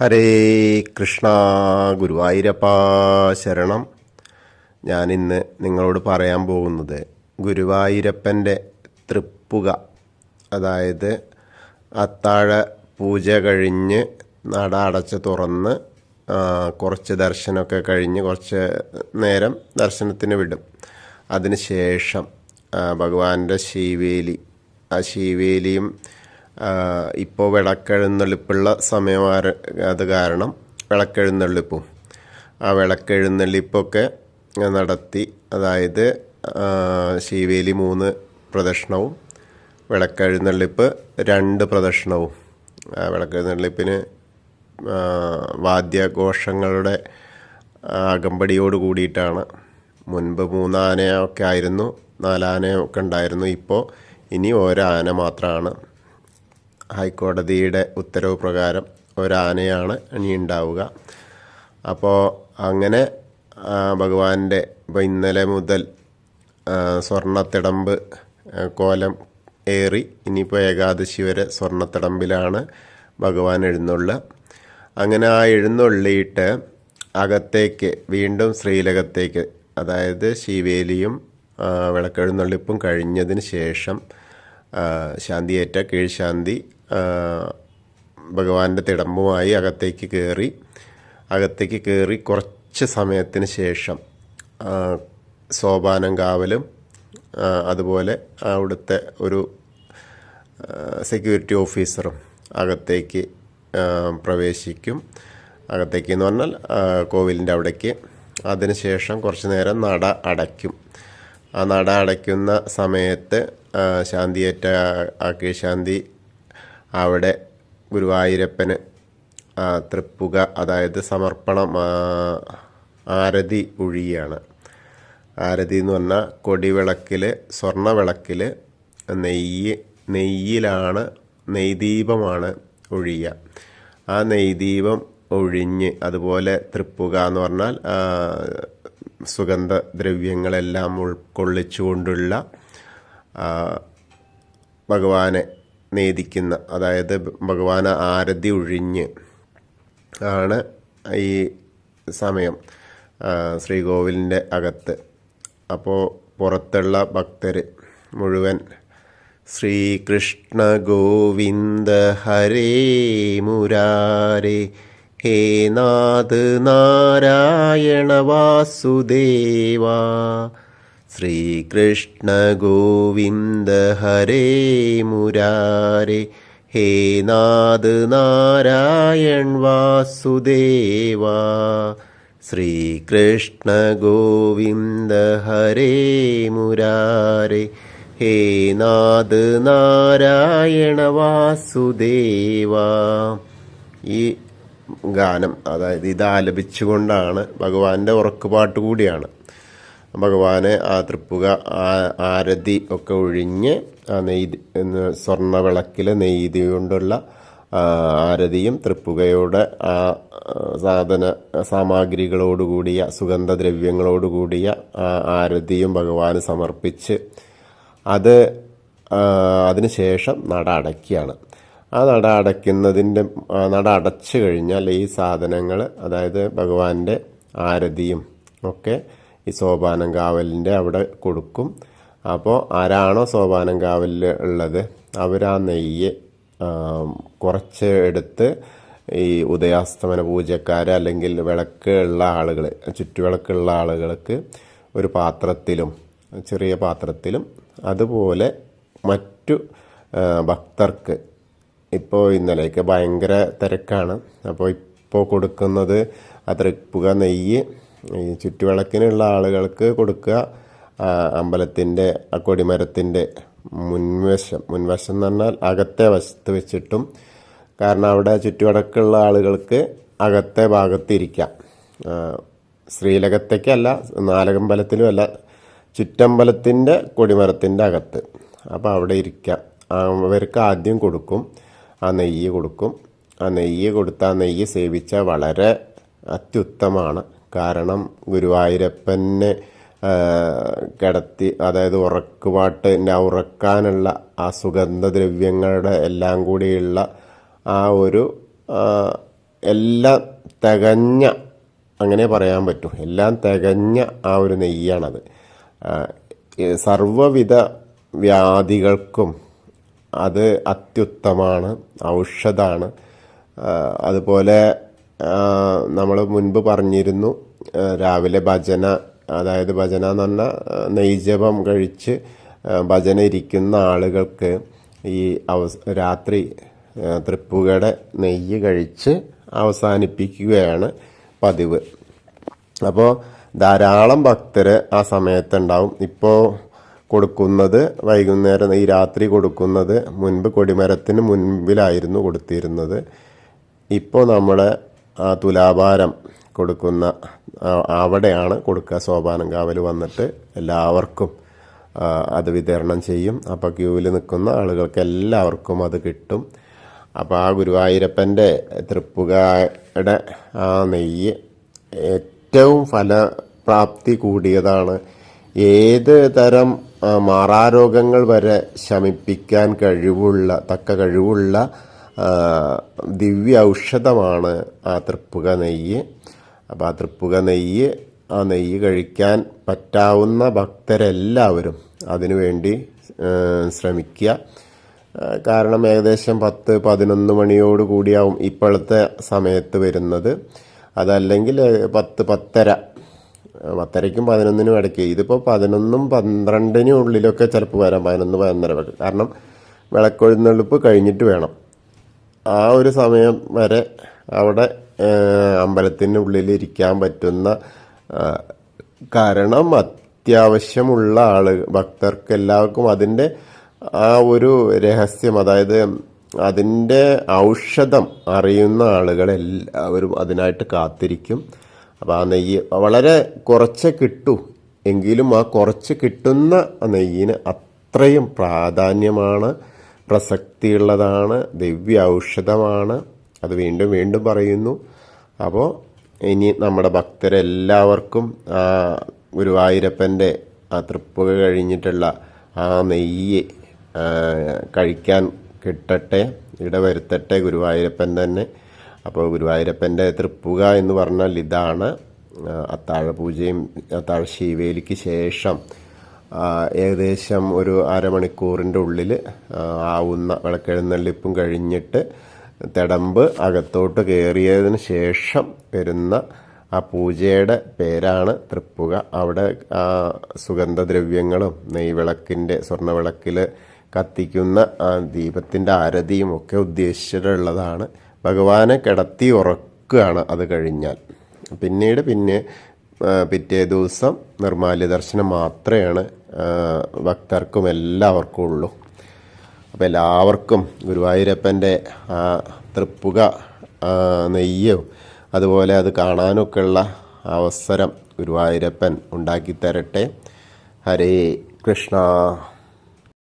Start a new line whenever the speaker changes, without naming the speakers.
ഹരേ കൃഷ്ണ ഗുരുവായൂരപ്പ ശരണം. ഞാനിന്ന് നിങ്ങളോട് പറയാൻ പോകുന്നത് ഗുരുവായൂരപ്പന്റെ തൃപ്പുക. അതായത് അത്താഴ പൂജ കഴിഞ്ഞ് നട അടച്ച് തുറന്ന് കുറച്ച് ദർശനമൊക്കെ കഴിഞ്ഞ് കുറച്ച് നേരം ദർശനത്തിന് വിടും. അതിന് ശേഷം ഭഗവാന്റെ ശീവേലി. ആ ശീവേലിയും ഇപ്പോൾ വിളക്കെഴുന്നള്ളിപ്പുള്ള സമയം ആര- അത് കാരണം വിളക്കെഴുന്നള്ളിപ്പും. ആ വിളക്കെഴുന്നള്ളിപ്പൊക്കെ നടത്തി അതായത് ശിവേലി മൂന്ന് പ്രദക്ഷിണവും വിളക്കെഴുന്നള്ളിപ്പ് രണ്ട് പ്രദക്ഷിണവും. വിളക്കെഴുന്നള്ളിപ്പിന് വാദ്യഘോഷങ്ങളുടെ അകമ്പടിയോട് കൂടിയിട്ടാണ്. മുൻപ് മൂന്നാനയൊക്കെ ആയിരുന്നു നാലാനയൊക്കെ ഉണ്ടായിരുന്നു ഇപ്പോൾ ഇനി ഒരാന മാത്രമാണ് ഹൈക്കോടതിയുടെ ഉത്തരവ് പ്രകാരം ഒരാനയാണ് ഇനി ഉണ്ടാവുക അപ്പോൾ അങ്ങനെ ഭഗവാന്റെ ഇപ്പോൾ ഇന്നലെ മുതൽ സ്വർണത്തിടമ്പ് കോലം ഏറി ഇനിയിപ്പോൾ ഏകാദശി വരെ സ്വർണത്തിടമ്പിലാണ് ഭഗവാൻ എഴുന്നള്ളുക അങ്ങനെ ആ എഴുന്നള്ളിയിട്ട് അകത്തേക്ക് വീണ്ടും ശ്രീലകത്തേക്ക് അതായത് ശിവേലിയും വിളക്കെഴുന്നള്ളിപ്പും കഴിഞ്ഞതിന് ശേഷം ശാന്തിയേറ്റ കീഴ്ശാന്തി ഭഗവാന്റെ തിടമ്പുമായി അകത്തേക്ക് കയറി അകത്തേക്ക് കയറി കുറച്ച് സമയത്തിന് ശേഷം സോപാനം കാവലും അതുപോലെ അവിടുത്തെ ഒരു സെക്യൂരിറ്റി ഓഫീസറും അകത്തേക്ക് പ്രവേശിക്കും. അകത്തേക്ക് എന്ന് പറഞ്ഞാൽ കോവിലിന്റെ അവിടേക്ക്. അതിനുശേഷം കുറച്ച് നേരം നട അടയ്ക്കും. ആ നട അടയ്ക്കുന്ന സമയത്ത് ശാന്തിയേറ്റ ആ കീഴ്ശാന്തി അവിടെ ഗുരുവായൂരപ്പന് തൃപ്പുക അതായത് സമർപ്പണം ആരതി ഒഴിയാണ് ആരതി എന്ന് പറഞ്ഞാൽ കൊടിവിളക്കിൽ സ്വർണ വിളക്കിൽ നെയ്യ് നെയ്യിലാണ് നെയ്ദീപമാണ് ഒഴിയുക ആ നെയ്ദീപം ഒഴിഞ്ഞ് അതുപോലെ തൃപ്പുക എന്ന് പറഞ്ഞാൽ സുഗന്ധദ്രവ്യങ്ങളെല്ലാം ഉൾക്കൊള്ളിച്ചുകൊണ്ടുള്ള ഭഗവാനെ നേദിക്കുന്ന അതായത് ഭഗവാനെ ആരതി ഒഴിഞ്ഞ് ആണ് ഈ സമയം ശ്രീകോവിലിന്റെ അകത്ത്. അപ്പോൾ പുറത്തുള്ള ഭക്തർ മുഴുവൻ ശ്രീകൃഷ്ണ ഗോവിന്ദ ഹരേ മുരാരേ ഹേ നാഥ് നാരായണ വാസുദേവാ. ശ്രീകൃഷ്ണ ഗോവിന്ദ ഹരേ മുരാരേ ഹേ നാദ് നാരായൺ വാസുദേവ ശ്രീകൃഷ്ണ ഗോവിന്ദ ഹരേ മുരാരേ ഹേ നാദ് നാരായണ വാസുദേവ. ഈ ഗാനം അതായത് ഇത് ആലപിച്ചുകൊണ്ടാണ് ഭഗവാന്റെ ഉറക്കുപാട്ട് കൂടിയാണ്. ഭഗവാനെ ആ തൃപ്പുക ആരതി ഒക്കെ ഒഴിഞ്ഞ് ആ നെയ്തി സ്വർണ നെയ്തി കൊണ്ടുള്ള ആരതിയും തൃപ്പുകയുടെ ആ സാധന സാമഗ്രികളോടുകൂടിയ സുഗന്ധദ്രവ്യങ്ങളോടുകൂടിയ ആരതിയും ഭഗവാന് സമർപ്പിച്ച് അത് അതിനുശേഷം നട അടയ്ക്കുകയാണ്. ആ നട അടയ്ക്കുന്നതിന്റെ നട അടച്ചു കഴിഞ്ഞാൽ ഈ സാധനങ്ങൾ അതായത് ഭഗവാന്റെ ആരതിയും ഒക്കെ ഈ സോപാനം കാവലിന്റെ അവിടെ കൊടുക്കും. അപ്പോൾ ആരാണോ സോപാനം കാവലിൽ ഉള്ളത്? അവർ ആ നെയ്യ് കുറച്ച് എടുത്ത് ഈ ഉദയാസ്തമന പൂജക്കാർ അല്ലെങ്കിൽ വിളക്ക് ഉള്ള ആളുകൾ ചുറ്റുവിളക്കുള്ള ആളുകൾക്ക് ഒരു പാത്രത്തിലും ചെറിയ പാത്രത്തിലും അതുപോലെ മറ്റു ഭക്തർക്ക് ഇപ്പോൾ ഇന്നലെയൊക്കെ ഭയങ്കര തിരക്കാണ്. അപ്പോൾ ഇപ്പോൾ കൊടുക്കുന്നത് ആ തൃപ്പുക നെയ്യ് ഈ ചുറ്റുവിളക്കിനുള്ള ആളുകൾക്ക് കൊടുക്കുക. അമ്പലത്തിന്റെ ആ കൊടിമരത്തിന്റെ മുൻവശം മുൻവശം എന്ന് പറഞ്ഞാൽ അകത്തെ വശത്ത് വെച്ചിട്ടും കാരണം അവിടെ ചുറ്റുവടക്കുള്ള ആളുകൾക്ക് അകത്തെ ഭാഗത്ത് ഇരിക്കാം. ശ്രീലകത്തേക്കല്ല നാലകമ്പലത്തിലും അല്ല ചുറ്റമ്പലത്തിന്റെ കൊടിമരത്തിന്റെ അകത്ത്. അപ്പോൾ അവിടെ ഇരിക്കാം. അവർക്ക് ആദ്യം കൊടുക്കും ആ നെയ്യ് കൊടുക്കും. ആ നെയ്യ് കൊടുത്ത ആ നെയ്യ് സേവിച്ചാൽ വളരെ അത്യുത്തമാണ് കാരണം ഗുരുവായൂരപ്പനെ കിടത്തി അതായത് ഉറക്കുപാട്ടിന്റെ ആ ഉറക്കാനുള്ള ആ സുഗന്ധദ്രവ്യങ്ങളുടെ എല്ലാം കൂടിയുള്ള ആ ഒരു എല്ലാം തികഞ്ഞ അങ്ങനെ പറയാൻ പറ്റും എല്ലാം തികഞ്ഞ ആ ഒരു നെയ്യാണത്. സർവവിധ വ്യാധികൾക്കും അത് അത്യുത്തമാണ് ഔഷധമാണ് അതുപോലെ നമ്മൾ മുൻപ് പറഞ്ഞിരുന്നു രാവിലെ ഭജന അതായത് ഭജന എന്ന് പറഞ്ഞാൽ നെയ്ജപം കഴിച്ച് ഭജന ഇരിക്കുന്ന ആളുകൾക്ക് ഈ അവസ രാത്രി തൃപ്പുകയുടെ നെയ്യ് കഴിച്ച് അവസാനിപ്പിക്കുകയാണ് പതിവ്. അപ്പോൾ ധാരാളം ഭക്തർ ആ സമയത്തുണ്ടാവും. ഇപ്പോൾ കൊടുക്കുന്നത് വൈകുന്നേരം ഈ രാത്രി കൊടുക്കുന്നത് മുൻപ് കൊടിമരത്തിന് മുൻപിലായിരുന്നു കൊടുത്തിരുന്നത്. ഇപ്പോൾ നമ്മൾ ആ തുലാഭാരം കൊടുക്കുന്ന ആ- അവിടെയാണ് കൊടുക്കുക. സോപാനം കാവൽ വന്നിട്ട് എല്ലാവർക്കും ആ, അത് വിതരണം ചെയ്യും. അപ്പോൾ ക്യൂവിൽ നിൽക്കുന്ന ആളുകൾക്ക് എല്ലാവർക്കും അത് കിട്ടും. അപ്പോൾ ആ ഗുരുവായൂരപ്പന്റെ തൃപ്പുകയുടെ ആ നെയ്യ് ഏറ്റവും ഫലപ്രാപ്തി കൂടിയതാണ്. ഏത് തരം മാറാരോഗങ്ങൾ വരെ ശമിപ്പിക്കാൻ കഴിവുള്ള തക്ക കഴിവുള്ള ആ, ദിവ്യ ഔഷധമാണ് ആ തൃപ്പുക നെയ്യ്. അപ്പോൾ ആ തൃപ്പുക നെയ്യ് ആ നെയ്യ് കഴിക്കാൻ പറ്റാവുന്ന ഭക്തരെല്ലാവരും അതിനുവേണ്ടി ശ്രമിക്കുക. കാരണം ഏകദേശം പത്ത് പതിനൊന്ന് മണിയോട് കൂടിയാവും ഇപ്പോഴത്തെ സമയത്ത് വരുന്നത്. അതല്ലെങ്കിൽ പത്ത് പത്തര പത്തരയ്ക്കും പതിനൊന്നിനും ഇടയ്ക്ക്. ഇതിപ്പോൾ പതിനൊന്നും പന്ത്രണ്ടിനും ഉള്ളിലൊക്കെ ചിലപ്പോൾ വരാം പതിനൊന്ന് പതിനൊന്നര കാരണം വിളക്കൊഴുന്നള്ളിപ്പ് കഴിഞ്ഞിട്ട് വേണം. ആ ഒരു സമയം വരെ അവിടെ അമ്പലത്തിന്റെ ഉള്ളിൽ ഇരിക്കാൻ പറ്റുന്ന കാരണം അത്യാവശ്യമുള്ള ആൾ ഭക്തർക്ക് എല്ലാവർക്കും അതിന്റെ ആ ഒരു രഹസ്യം അതായത് അതിന്റെ ഔഷധം അറിയുന്ന ആളുകൾ എല്ലാവരും അതിനായിട്ട് കാത്തിരിക്കും. അപ്പോൾ ആ നെയ്യ് വളരെ കുറച്ച് കിട്ടൂ എങ്കിലും ആ കുറച്ച് കിട്ടുന്ന നെയ്യിന് അത്രയും പ്രാധാന്യമാണ്. പ്രസക്തിയുള്ളതാണ് ദിവ്യ ഔഷധമാണ് അത് വീണ്ടും വീണ്ടും പറയുന്നു. അപ്പോൾ ഇനി നമ്മുടെ ഭക്തരെല്ലാവർക്കും ഗുരുവായൂരപ്പന്റെ ആ തൃപ്പുക കഴിഞ്ഞിട്ടുള്ള ആ നെയ്യ് കഴിക്കാൻ കിട്ടട്ടെ ഇടവരുത്തട്ടെ ഗുരുവായൂരപ്പൻ തന്നെ. അപ്പോൾ ഗുരുവായൂരപ്പന്റെ തൃപ്പുക എന്ന് പറഞ്ഞാൽ ഇതാണ് അത്താഴ പൂജയും അത്താഴ ശീവേലിക്ക് ശേഷം ഏകദേശം ഒരു അരമണിക്കൂറിന്റെ ഉള്ളിൽ ആവുന്ന വിളക്കെഴുന്നള്ളിപ്പും കഴിഞ്ഞിട്ട് തിടമ്പ് അകത്തോട്ട് കയറിയതിന് ശേഷം വരുന്ന ആ പൂജയുടെ പേരാണ് തൃപ്പുക. അവിടെ ആ സുഗന്ധദ്രവ്യങ്ങളും നെയ്വിളക്കിന്റെ സ്വർണവിളക്കിൽ കത്തിക്കുന്ന ആ ദീപത്തിന്റെ ആരതിയും ഒക്കെ ഉദ്ദേശിച്ചിട്ടുള്ളതാണ്. ഭഗവാനെ കിടത്തി ഉറക്കുകയാണ് അത് കഴിഞ്ഞാൽ. പിന്നീട് പിന്നെ പിറ്റേ ദിവസം നിർമാല്യ ദർശനം മാത്രമാണ് ഭക്തർക്കും എല്ലാവർക്കും ഉള്ളൂ അപ്പോൾ എല്ലാവർക്കും ഗുരുവായൂരപ്പന്റെ ആ തൃപ്പുക നെയ്യും അതുപോലെ അത് കാണാനൊക്കെയുള്ള അവസരം ഗുരുവായൂരപ്പൻ ഉണ്ടാക്കി തരട്ടെ ഹരേ കൃഷ്ണ.